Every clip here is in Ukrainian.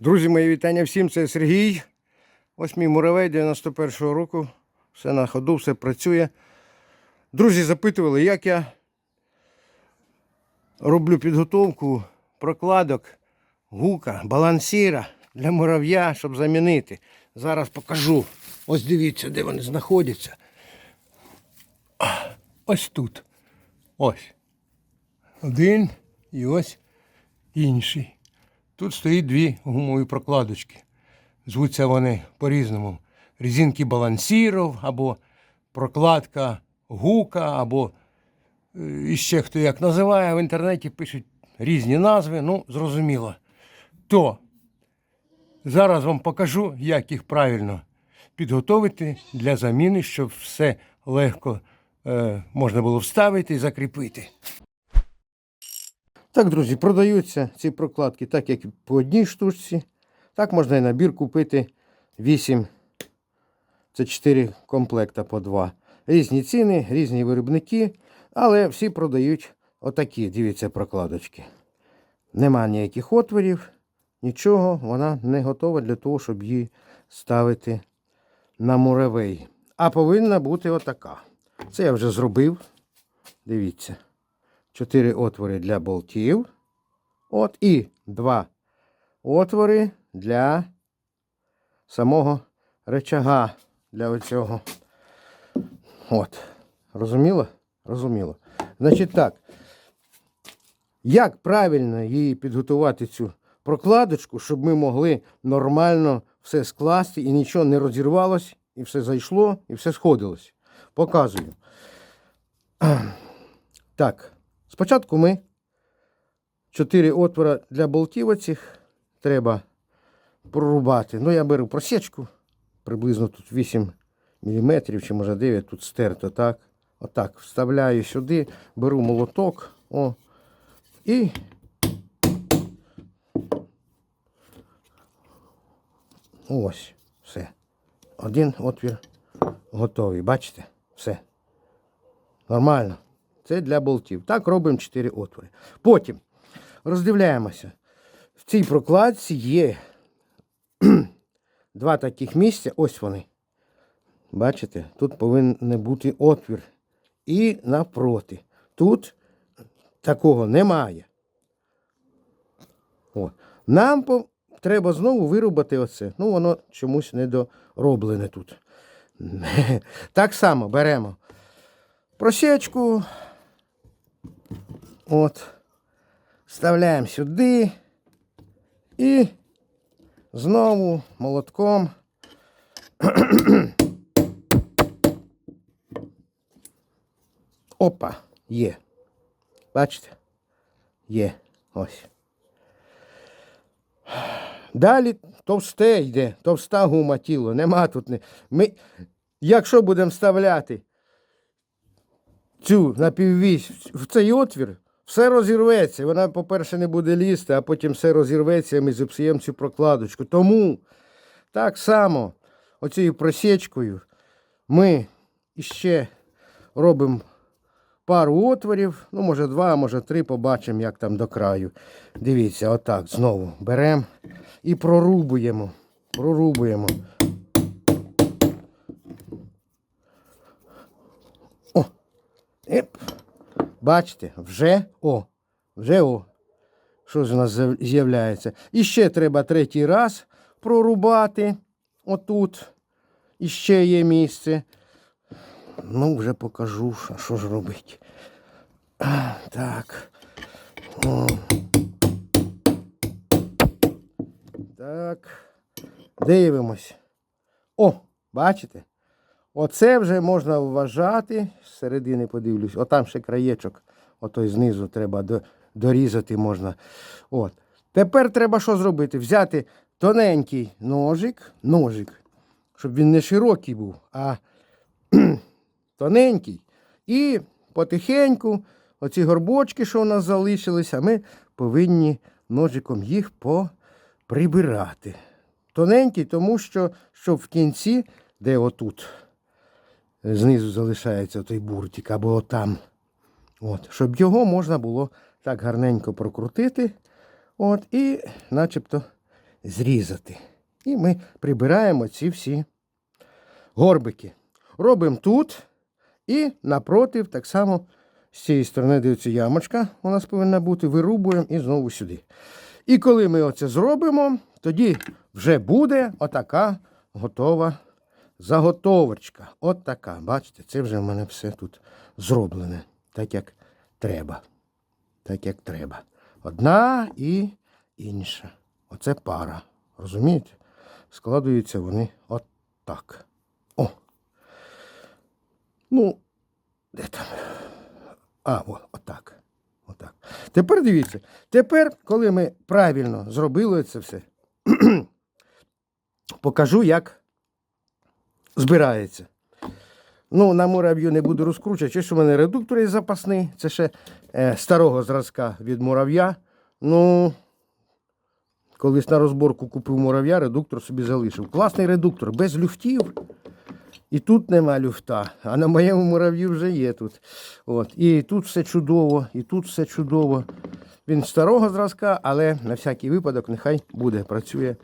Друзі, мої вітання всім. Це Сергій. Ось мій муравей 91-го року. Все на ходу, все працює. Друзі запитували, як я роблю підготовку прокладок гука, балансіра для мурав'я, щоб замінити. Зараз покажу. Ось дивіться, де вони знаходяться. Ось тут. Ось. Один і ось інший. Тут стоїть дві гумові прокладочки. Звуться вони по-різному. Резинки балансіров, або прокладка гука, або е, іще хто як називає. В інтернеті пишуть різні назви, ну, зрозуміло. То зараз вам покажу, як їх правильно підготовити для заміни, щоб все легко е, можна було вставити і закріпити. Так, друзі, продаються ці прокладки так, як по одній штучці. Так можна і набір купити 8. Це 4 комплекта по 2. Різні ціни, різні виробники, але всі продають отакі, дивіться, прокладочки. Нема ніяких отворів, нічого, вона не готова для того, щоб її ставити на муравей. А повинна бути отака. Це я вже зробив. Дивіться. Чотири отвори для болтів. От і два отвори для самого речага для оцього. От. Розуміло? Розуміло. Значить так. Як правильно її підготувати цю прокладочку, щоб ми могли нормально все скласти і нічого не розірвалось, і все зайшло, і все сходилось. Показую. Так. Спочатку ми чотири отвора для болтів оцих треба прорубати. Ну, я беру просічку, приблизно тут 8 мм, чи може 9 тут стерто, так. Отак. Вставляю сюди, беру молоток. О, і ось, все. Один отвір готовий. Бачите? Все. Нормально. Це для болтів. Так робимо 4 отвори. Потім роздивляємося. В цій прокладці є два таких місця. Ось вони. Бачите, тут повинен бути отвір. І навпроти. Тут такого немає. О. Нам по- треба знову вирубати оце. Ну, воно чомусь недороблене тут. Так само беремо просічку. От. Вставляємо сюди. І знову молотком. Опа, є. Бачите? Є. Ось. Далі товсте йде, товста гума тіло. Нема тут. Не... Ми, якщо будемо вставляти цю напіввісь в цей отвір, все розірветься. Вона, по-перше, не буде лізти, а потім все розірветься, і ми зіпсуємо цю прокладочку. Тому так само оцією просічкою ми іще робимо пару отворів, ну, може два, може три, побачимо, як там до краю. Дивіться, отак знову беремо і прорубуємо. Прорубуємо. О! Еп. Бачите, вже о, вже о. Що ж у нас з'являється? І ще треба третій раз прорубати. Отут. І ще є місце. Ну, вже покажу, що, ж робити. Так. О. Так. Дивимось. О, бачите? Оце вже можна вважати. З середини подивлюсь. Отам ще краєчок. Отой знизу треба до- дорізати можна. От. Тепер треба що зробити? Взяти тоненький ножик, ножик, щоб він не широкий був, а тоненький. І потихеньку оці горбочки, що у нас залишилися, ми повинні ножиком їх поприбирати. Тоненький, тому що щоб в кінці, де отут, знизу залишається той буртик, або отам, от, щоб його можна було так гарненько прокрутити. От, і начебто зрізати. І ми прибираємо ці всі горбики. Робимо тут і напротив, так само з цієї сторони дивиться ямочка, у нас повинна бути, вирубуємо і знову сюди. І коли ми оце зробимо, тоді вже буде отака готова заготовочка. От така. Бачите, це вже в мене все тут зроблене, так як треба. Так як треба. Одна і інша. Оце пара. Розумієте? Складуються вони от так. О. Ну, де там? А, о, отак. Отак. Тепер дивіться. Тепер, коли ми правильно зробили це все, покажу, як збирається. Ну, на мурав'ю не буду розкручувати. Щось у мене редуктор є запасний. Це ще е, старого зразка від мурав'я. Ну, колись на розборку купив мурав'я, редуктор собі залишив. Класний редуктор, без люфтів. І тут нема люфта, а на моєму мурав'ї вже є тут. От. І тут все чудово, і тут все чудово. Він старого зразка, але на всякий випадок нехай буде, працює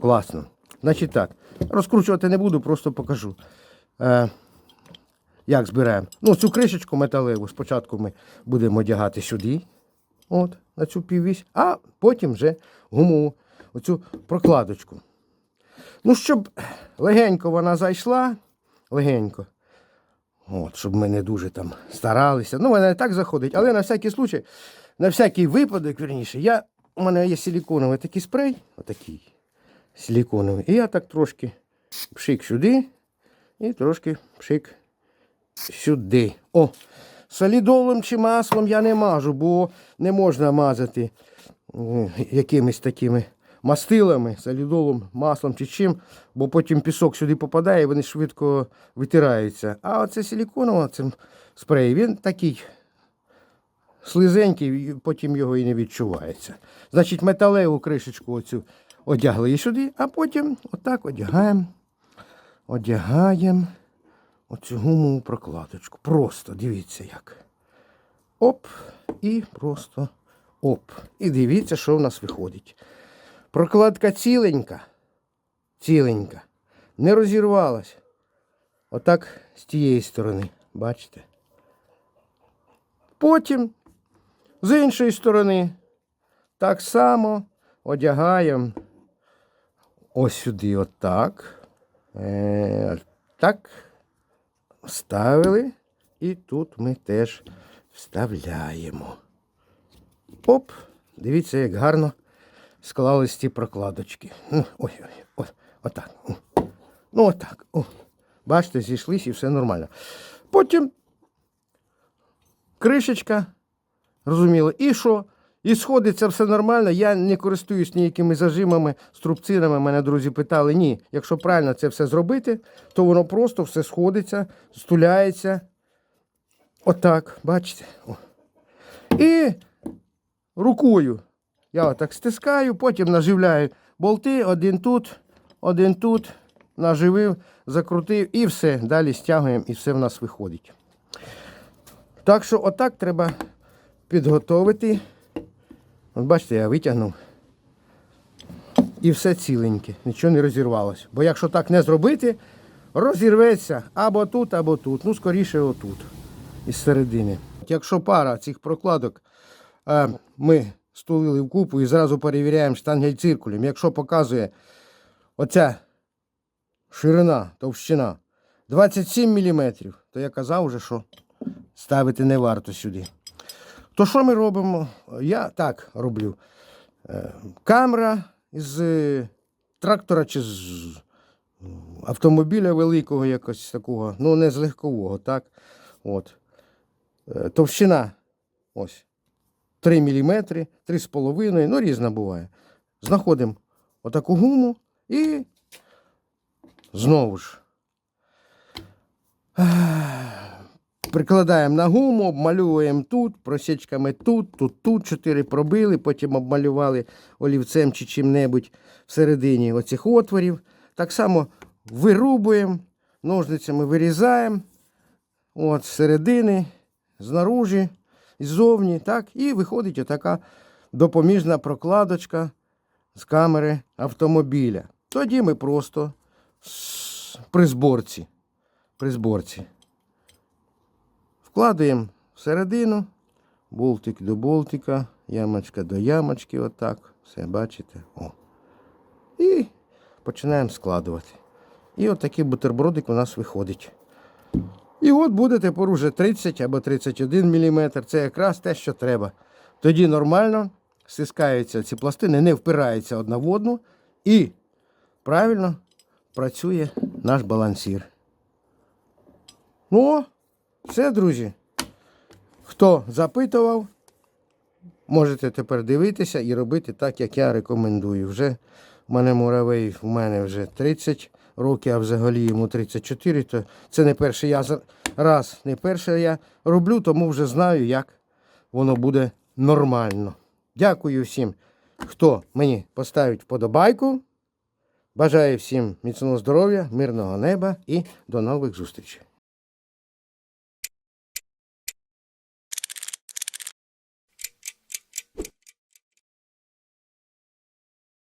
класно. Значить так, розкручувати не буду, просто покажу. Е, як збираємо. Ну, цю кришечку металеву спочатку ми будемо одягати сюди, от, на цю піввісь, а потім вже гумову оцю прокладочку. Ну, щоб легенько вона зайшла, легенько. От, щоб ми не дуже там старалися. Ну, вона і так заходить, але на всякий случай, на всякий випадок, верніше, я, у мене є силіконовий такий спрей, отакий силіконовий. І я так трошки пшик сюди і трошки пшик сюди. О! Солідолом чи маслом я не мажу, бо не можна мазати якимись такими мастилами, солідолом, маслом чи чим, бо потім пісок сюди попадає і вони швидко витираються. А оце силіконова, цим спрей, він такий слизенький, потім його і не відчувається. Значить, металеву кришечку оцю одягли сюди, а потім отак одягаємо. Одягаємо оцю гумову прокладочку. Просто дивіться як. Оп, і просто оп. І дивіться, що в нас виходить. Прокладка ціленька, ціленька, не розірвалась. Отак з тієї сторони, бачите? Потім з іншої сторони так само одягаємо ось сюди, отак. Е, так. Вставили. І тут ми теж вставляємо. Оп! Дивіться, як гарно склались ті прокладочки. Ну, Ой, ой, ой, отак. Ну, отак. О. Бачите, зійшлись і все нормально. Потім кришечка, розуміло, і що? І сходиться все нормально. Я не користуюсь ніякими зажимами, струбцинами. Мене друзі питали, ні, якщо правильно це все зробити, то воно просто все сходиться, стуляється. Отак, бачите? О. І рукою я отак стискаю, потім наживляю болти, один тут, один тут, наживив, закрутив і все. Далі стягуємо і все в нас виходить. Так що отак треба підготовити. От бачите, я витягнув. І все ціленьке, нічого не розірвалося. Бо якщо так не зробити, розірветься або тут, або тут. Ну, скоріше отут, із середини. Якщо пара цих прокладок е, ми стулили в купу і зразу перевіряємо штангель-циркулем. Якщо показує оця ширина, товщина 27 мм, то я казав вже, що ставити не варто сюди. То що ми робимо? Я так роблю. Е, Камера з е, трактора чи з автомобіля великого якось такого, ну не з легкового, так? От. Е, Товщина ось 3 мм, 3,5, ну різна буває. Знаходимо отаку гуму і знову ж. Прикладаємо на гуму, обмальовуємо тут, просічками тут, тут, тут, чотири пробили, потім обмалювали олівцем чи чим-небудь всередині оцих отворів. Так само вирубуємо, ножницями вирізаємо от, з середини, знаружі, ззовні, так, і виходить отака допоміжна прокладочка з камери автомобіля. Тоді ми просто при зборці. При зборці. Вкладаємо всередину, болтик до болтика, ямочка до ямочки, отак. Все, бачите? О. І починаємо складувати. І от бутербродик у нас виходить. І от буде тепер уже 30 або 31 мм. Це якраз те, що треба. Тоді нормально стискаються ці пластини, не впираються одна в одну. І правильно працює наш балансір. Ну, все, друзі. Хто запитував, можете тепер дивитися і робити так, як я рекомендую. Вже в мене муравей, в мене вже 30 років, а взагалі йому 34, то це не перший я раз, не перший я роблю, тому вже знаю, як воно буде нормально. Дякую всім, хто мені поставить вподобайку. Бажаю всім міцного здоров'я, мирного неба і до нових зустрічей.